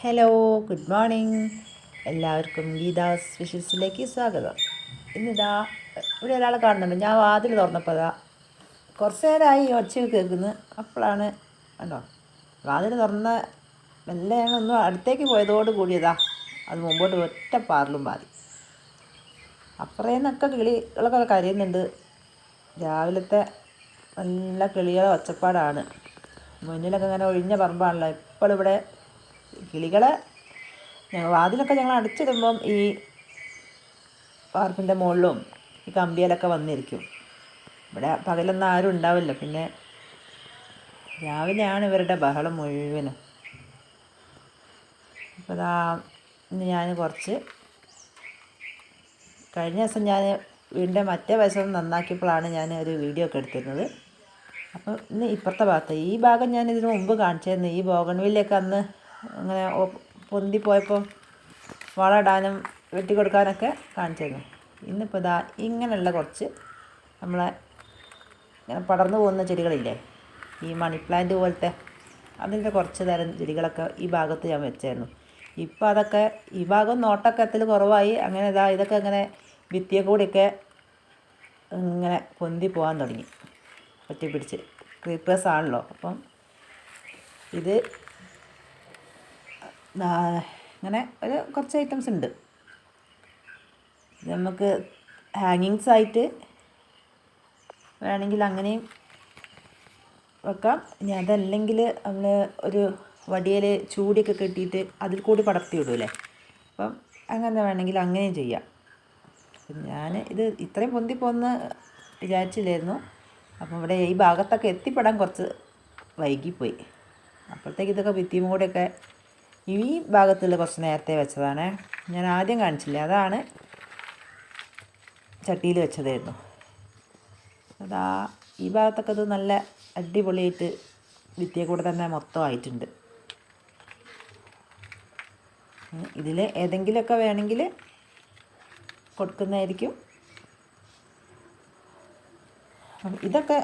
Hello good morning എല്ലാവർക്കും ഗീതാസ് വിഷസിലേക്ക് സ്വാഗതം. ഇന്നിതാ ഇവിടെ ഒരാളെ കാണുന്നുണ്ട് ഞാൻ വാതിൽ തുറന്നപ്പോൾ അതാ കുറച്ച് നേരമായി ഒച്ച കേൾക്കുന്നത് അപ്പോഴാണ് കണ്ടോ? വാതിൽ തുറന്ന മെല്ലെ ഒന്ന് അടുത്തേക്ക് പോയതോട് കൂടിയതാ. അത് മുമ്പോട്ട് ഒറ്റ പാറലും മാറി അപ്പുറേന്നൊക്കെ കിളികളൊക്കെ കരയുന്നുണ്ട്. രാവിലത്തെ നല്ല കിളികളെ ഒച്ചപ്പാടാണ്. മുന്നിലൊക്കെ ഇങ്ങനെ ഒഴിഞ്ഞ പറമ്പാണല്ലോ. ഇപ്പോൾ ഇവിടെ കിളികളെ ഞങ്ങൾ വാതിലൊക്കെ ഞങ്ങൾ അടച്ചിടുമ്പം ഈ വാർപ്പിന്റെ മുകളിലും ഈ കമ്പിയിലൊക്കെ വന്നിരിക്കും. ഇവിടെ പകലൊന്നും ആരും ഉണ്ടാവില്ല. പിന്നെ രാവിലെയാണ് ഇവരുടെ ബഹളം മുഴുവനും. അപ്പോൾ ഇതാ ഞാൻ കുറച്ച് കഴിഞ്ഞ ദിവസം ഞാൻ വീടിന്റെ മറ്റേ വശം നന്നാക്കിയപ്പോഴാണ് ഞാൻ ഒരു വീഡിയോ ഒക്കെ എടുത്തിരുന്നത്. അപ്പോൾ ഇന്ന് ഇപ്പുറത്തെ ഭാഗത്ത് ഈ ഭാഗം ഞാൻ ഇതിനു മുമ്പ് കാണിച്ചിരുന്നു. ഈ ബോഗൺവില്ലൊക്കെ അന്ന് അങ്ങനെ പൊന്തി പോയപ്പോൾ വളമിടാനും വെട്ടിക്കൊടുക്കാനൊക്കെ കാണിച്ചിരുന്നു ഇന്നിപ്പോൾ ഇതാ ഇങ്ങനെയുള്ള കുറച്ച് നമ്മളെ ഇങ്ങനെ പടർന്നു പോകുന്ന ചെടികളില്ലേ? ഈ മണി പ്ലാന്റ് പോലത്തെ അതിന്റെ കുറച്ച് തരം ചെടികളൊക്കെ ഈ ഭാഗത്ത് ഞാൻ വെച്ചായിരുന്നു ഇപ്പോൾ അതൊക്കെ ഈ ഭാഗം നോട്ടക്കത്തിൽ കുറവായി. അങ്ങനെ ഇതാ ഇതൊക്കെ ഇങ്ങനെ ഭിത്തിയെ കൂടിയൊക്കെ ഇങ്ങനെ പൊന്തി പോകാൻ തുടങ്ങി. ഒറ്റ പിടിച്ച്. ക്രീപ്പേഴ്സ് ആണല്ലോ അപ്പം ഇത് ഇങ്ങനെ ഒരു കുറച്ച് ഐറ്റംസ് ഉണ്ട്. നമുക്ക് ഹാങ്ങിങ്സ് ആയിട്ട് വേണമെങ്കിൽ അങ്ങനെയും വെക്കാം. ഇനി അതല്ലെങ്കിൽ നമ്മൾ ഒരു വടിയിൽ ചൂടിയൊക്കെ കെട്ടിയിട്ട് അതിൽ കൂടി പടർത്തി വിടൂലേ അപ്പം അങ്ങനെ വേണമെങ്കിൽ അങ്ങനെയും ചെയ്യാം. ഞാൻ ഇത് ഇത്രയും പൊന്തി വിചാരിച്ചില്ലായിരുന്നു. അപ്പം ഇവിടെ ഈ ഭാഗത്തൊക്കെ എത്തിപ്പെടാൻ കുറച്ച് വൈകിപ്പോയി. അപ്പോഴത്തേക്ക് ഇതൊക്കെ ഭിത്തിയും കൂടെയൊക്കെ ഈ ഭാഗത്തുള്ള കുറച്ച് നേരത്തെ വെച്ചതാണ്. ഞാൻ ആദ്യം കാണിച്ചില്ല? അതാണ് ചട്ടിയിൽ വെച്ചതായിരുന്നു. അതാ ഈ ഭാഗത്തൊക്കെ അത് നല്ല അടിപൊളിയായിട്ട് വിത്തിയെ കൂടെ തന്നെ മൊത്തം ആയിട്ടുണ്ട്. ഇതിൽ ഏതെങ്കിലുമൊക്കെ വേണമെങ്കിൽ കൊടുക്കുന്നതായിരിക്കും. ഇതൊക്കെ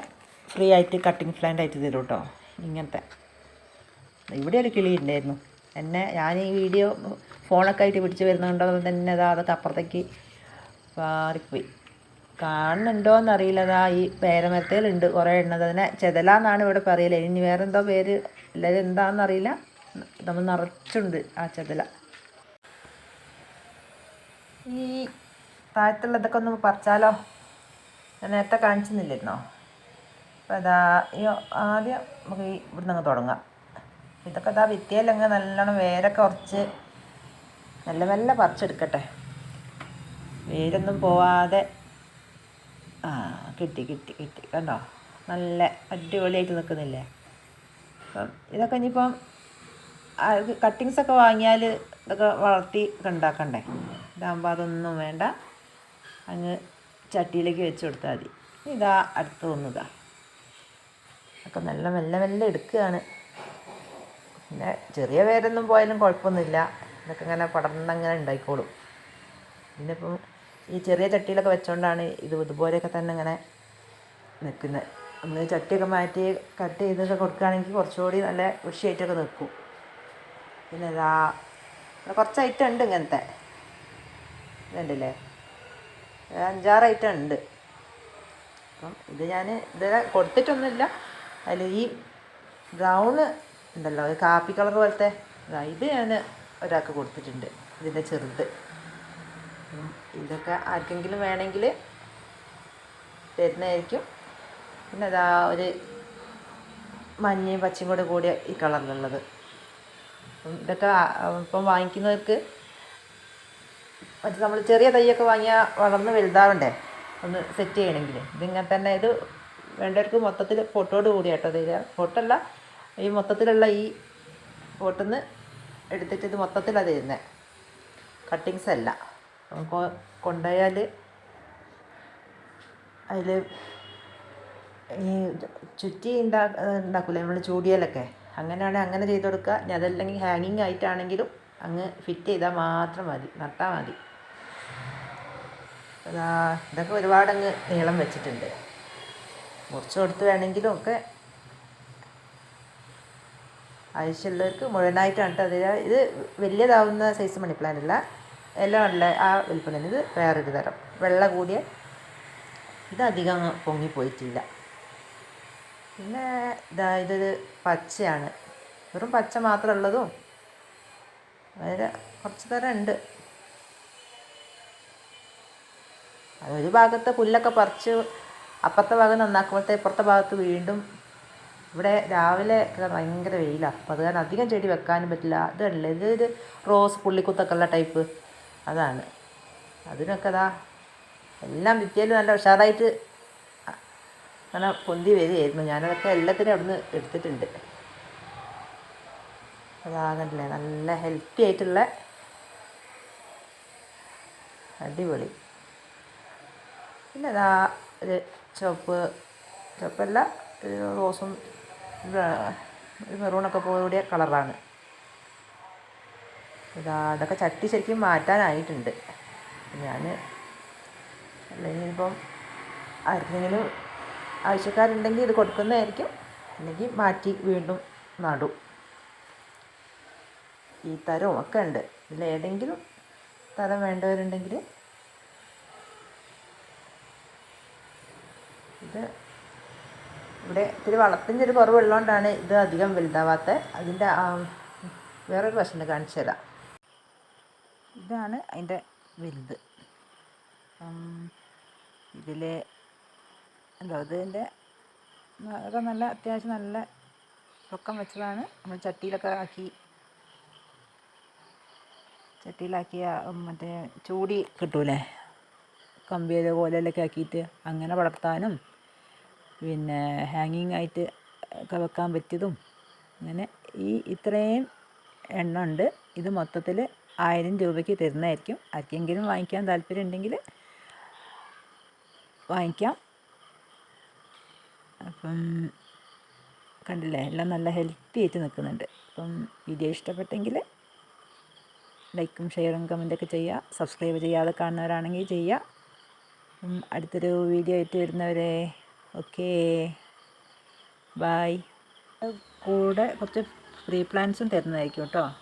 ഫ്രീ ആയിട്ട് കട്ടിങ് പ്ലാന്റ് ആയിട്ട് തരും കേട്ടോ ഇങ്ങനത്തെ. ഇവിടെ ഒരു കിളി ഉണ്ടായിരുന്നു. എന്നെ ഞാൻ ഈ വീഡിയോ ഫോണൊക്കെ ആയിട്ട് പിടിച്ച് വരുന്നുണ്ടോ തന്നെ അതാ അതൊക്കെ അപ്പുറത്തേക്ക് മാറിപ്പോയി കാണുന്നുണ്ടോ എന്നറിയില്ല അതാ ഈ പേരമരത്തേലുണ്ട് കുറേ എണ്ണത് അതിനെ ചെതലാന്നാണ് ഇവിടെ പറയൽ. ഇനി വേറെ എന്തോ പേര് എല്ലാവരും എന്താണെന്നറിയില്ല നമ്മൾ നിറച്ചുണ്ട് ആ ചെതല. ഈ താഴത്തുള്ളതൊക്കെ ഒന്ന് പറിച്ചാലോ? ഞാൻ നേരത്തെ കാണിച്ചു നിന്നില്ലായിരുന്നോ അപ്പോൾ അതാ ആദ്യം നമുക്ക് ഈ ഇവിടുന്ന് അങ്ങ് തുടങ്ങാം. ഇതൊക്കെ ഇതാ ഭിത്തിയിലങ്ങ് നല്ലോണം വേരൊക്കെ കുറച്ച് നല്ല നല്ല പറിച്ചെടുക്കട്ടെ. വേരൊന്നും പോവാതെ. ആ കിട്ടി കിട്ടി കിട്ടി. കണ്ടോ? നല്ല അടിപൊളിയായിട്ട് നിൽക്കുന്നില്ലേ? അപ്പം ഇതൊക്കെ ഇനിയിപ്പം കട്ടിങ്സൊക്കെ വാങ്ങിയാൽ ഇതൊക്കെ വളർത്തി ഉണ്ടാക്കണ്ടേ? ഇതാകുമ്പോൾ അതൊന്നും വേണ്ട. അങ്ങ് ചട്ടിയിലേക്ക് വെച്ച് കൊടുത്താൽ മതി. ഇതാ അടുത്ത് വന്നതാ ഒക്കെ നല്ല മെല്ലെ മെല്ലെ എടുക്കുകയാണ്. പിന്നെ ചെറിയ വേരൊന്നും പോയാലും കുഴപ്പമൊന്നുമില്ല. ഇതൊക്കെ ഇങ്ങനെ പടർന്നങ്ങനെ ഉണ്ടായിക്കോളും. പിന്നെ ഇപ്പം ഈ ചെറിയ ചട്ടിയിലൊക്കെ വെച്ചുകൊണ്ടാണ് ഇത് ഇതുപോലെയൊക്കെ തന്നെ ഇങ്ങനെ നിൽക്കുന്നത് നമ്മൾ ചട്ടിയൊക്കെ മാറ്റി കട്ട് ചെയ്തൊക്കെ കൊടുക്കുകയാണെങ്കിൽ കുറച്ചുകൂടി നല്ല വൃഷിയായിട്ടൊക്കെ നിൽക്കും. പിന്നെ ഇതാ കുറച്ച് ഐറ്റം ഉണ്ട് ഇങ്ങനത്തെ. ഇതുണ്ടല്ലേ? അഞ്ചാറ് ഐറ്റം ഉണ്ട്. അപ്പം ഇത് ഞാൻ ഇതുവരെ കൊടുത്തിട്ടൊന്നുമില്ല. അതിൽ ഈ ബ്രൗണ് ഉണ്ടല്ലോ ഒരു കാപ്പി കളർ പോലത്തെ. ഇതാ ഞാൻ ഒരാൾക്ക് കൊടുത്തിട്ടുണ്ട്. ഇതിന്റെ ചെറുത്. ഇതൊക്കെ ആർക്കെങ്കിലും വേണമെങ്കിൽ തരുന്നതായിരിക്കും. പിന്നെ അതാ ഒരു മഞ്ഞയും പച്ചയും കൂടെ കൂടിയ ഈ കളറിലുള്ളത്. ഇതൊക്കെ ഇപ്പം വാങ്ങിക്കുന്നവർക്ക് മറ്റേ നമ്മൾ ചെറിയ തൈയൊക്കെ വാങ്ങിയാൽ വളർന്ന് വലുതാവണ്ടേ? ഒന്ന് സെറ്റ് ചെയ്യണമെങ്കിൽ ഇതിങ്ങനെ തന്നെ ഇത് വേണ്ടവർക്ക് മൊത്തത്തിൽ ഫോട്ടോയോട് കൂടിയാട്ടോ തരിക. ഫോട്ടോ അല്ല ഈ മൊത്തത്തിലുള്ള ഈ ഫോട്ടിൽ നിന്ന് എടുത്തിട്ട് ഇത് മൊത്തത്തിലാണ് തരുന്നത് കട്ടിങ്സ് അല്ല. നമുക്ക് കൊണ്ടുപോയാൽ അതിൽ ഈ ചുറ്റി ഉണ്ടാ ഉണ്ടാക്കില്ലേ നമ്മൾ ചൂടിയാലൊക്കെ. അങ്ങനെയാണെങ്കിൽ അങ്ങനെ ചെയ്ത് കൊടുക്കുക ഇനി അതല്ലെങ്കിൽ ഹാങ്ങിങ് ആയിട്ടാണെങ്കിലും അങ്ങ് ഫിറ്റ് ചെയ്താൽ മാത്രം മതി. നട്ടാൽ മതി. ഇതൊക്കെ ഒരുപാടങ്ങ് നീളം വെച്ചിട്ടുണ്ട്. മുറിച്ച് കൊടുത്ത് വേണമെങ്കിലും ഒക്കെ ആവശ്യമുള്ളവർക്ക് മുഴുവനായിട്ടാണ് കേട്ടോ. അതിൽ ഇത് വലിയതാവുന്ന സൈസ് മണി പ്ലാന്റ് അല്ല. എല്ലാം ഉള്ള ആ വലിപ്പം തന്നെ ഇത് വേറൊരു തരം. വെള്ള കൂടിയ ഇത് അധികം പൊങ്ങിപ്പോയിട്ടില്ല. പിന്നെ ഇതാ ഇതൊരു പച്ചയാണ്. വെറും പച്ച മാത്രമേ ഉള്ളതും. വേറെ കുറച്ച് തരം ഉണ്ട്. അതൊരു ഭാഗത്തെ പുല്ലൊക്കെ പറിച്ച് അപ്പുറത്തെ ഭാഗം നന്നാക്കുമ്പോഴത്തെ ഇപ്പുറത്തെ ഭാഗത്ത് വീണ്ടും ഇവിടെ രാവിലെ ഒക്കെ ഭയങ്കര വെയിലാണ് അപ്പോൾ അത് കാരണം അധികം ചെടി വെക്കാനും പറ്റില്ല. ഇതല്ലേ ഇതൊരു റോസ് പുള്ളിക്കുത്തൊക്കെ ഉള്ള ടൈപ്പ്. അതാണ്. അതിനൊക്കെ അതാ എല്ലാം ഭിത്തിയിൽ നല്ല ഉഷാറായിട്ട് അങ്ങനെ പൊന്തി വരികയായിരുന്നു. ഞാനതൊക്കെ എല്ലാത്തിനും അവിടുന്ന് എടുത്തിട്ടുണ്ട്. അതാകണ്ടല്ലേ നല്ല ഹെൽത്തി ആയിട്ടുള്ള അടിപൊളി. പിന്നെ അതാ ഒരു ചുവപ്പ് ചുവപ്പല്ല ഒരു റോസും ഒരു മെറൂണൊക്കെ കൂടിയ കളറാണ്. ഇതാ അതൊക്കെ ചട്ടി ശരിക്കും മാറ്റാനായിട്ടുണ്ട്. ഞാൻ അല്ലെങ്കിൽ ഇപ്പം ആർക്കെങ്കിലും ആവശ്യക്കാരുണ്ടെങ്കിൽ ഇത് കൊടുക്കുന്നതായിരിക്കും. അല്ലെങ്കിൽ മാറ്റി വീണ്ടും നടും. ഈ തരവും ഒക്കെ ഉണ്ട്. ഇതിലേതെങ്കിലും തരം വേണ്ടവരുണ്ടെങ്കിൽ ഇത് ഇവിടെ ഇത്തിരി വളത്തിന്റെ ഒരു കുറവുള്ളതുകൊണ്ടാണ് ഇത് അധികം വലുതാവാത്ത. അതിന്റെ വേറൊരു വശം കാണിച്ചു തരാം. ഇതാണ് അതിന്റെ വലുത്. ഇതിൽ എന്താ ഇതിന്റെ ഒക്കെ നല്ല അത്യാവശ്യം നല്ല പൊക്കം വെച്ചതാണ്. നമ്മൾ ചട്ടിയിലൊക്കെ ആക്കി ചട്ടിയിലാക്കിയ മറ്റേ ചൂടി കിട്ടൂലേ? കമ്പിയത് കോലയിലൊക്കെ ആക്കിയിട്ട് അങ്ങനെ വളർത്താനും പിന്നെ ഹാങ്ങിങ് ആയിട്ട് ഒക്കെ വെക്കാൻ പറ്റിയതും അങ്ങനെ ഈ ഇത്രയും എണ്ണം ഉണ്ട്. ഇത് മൊത്തത്തിൽ ആയിരം രൂപയ്ക്ക് തരുന്നതായിരിക്കും. ആർക്കെങ്കിലും വാങ്ങിക്കാൻ താല്പര്യം ഉണ്ടെങ്കിൽ വാങ്ങിക്കാം. അപ്പം കണ്ടില്ലേ എല്ലാം നല്ല ഹെൽത്തി ആയിട്ട് നിൽക്കുന്നുണ്ട്. അപ്പം വീഡിയോ ഇഷ്ടപ്പെട്ടെങ്കിൽ ലൈക്കും ഷെയറും കമന്റൊക്കെ ചെയ്യുക. സബ്സ്ക്രൈബ് ചെയ്യാതെ കാണുന്നവരാണെങ്കിൽ ചെയ്യുക. അടുത്തൊരു വീഡിയോ ആയിട്ട് വരുന്നവരെ ഓക്കേ. ബൈ. കൂടെ കുറച്ച് ഫ്രീ പ്ലാൻസും തരുന്നതായിരിക്കും കേട്ടോ.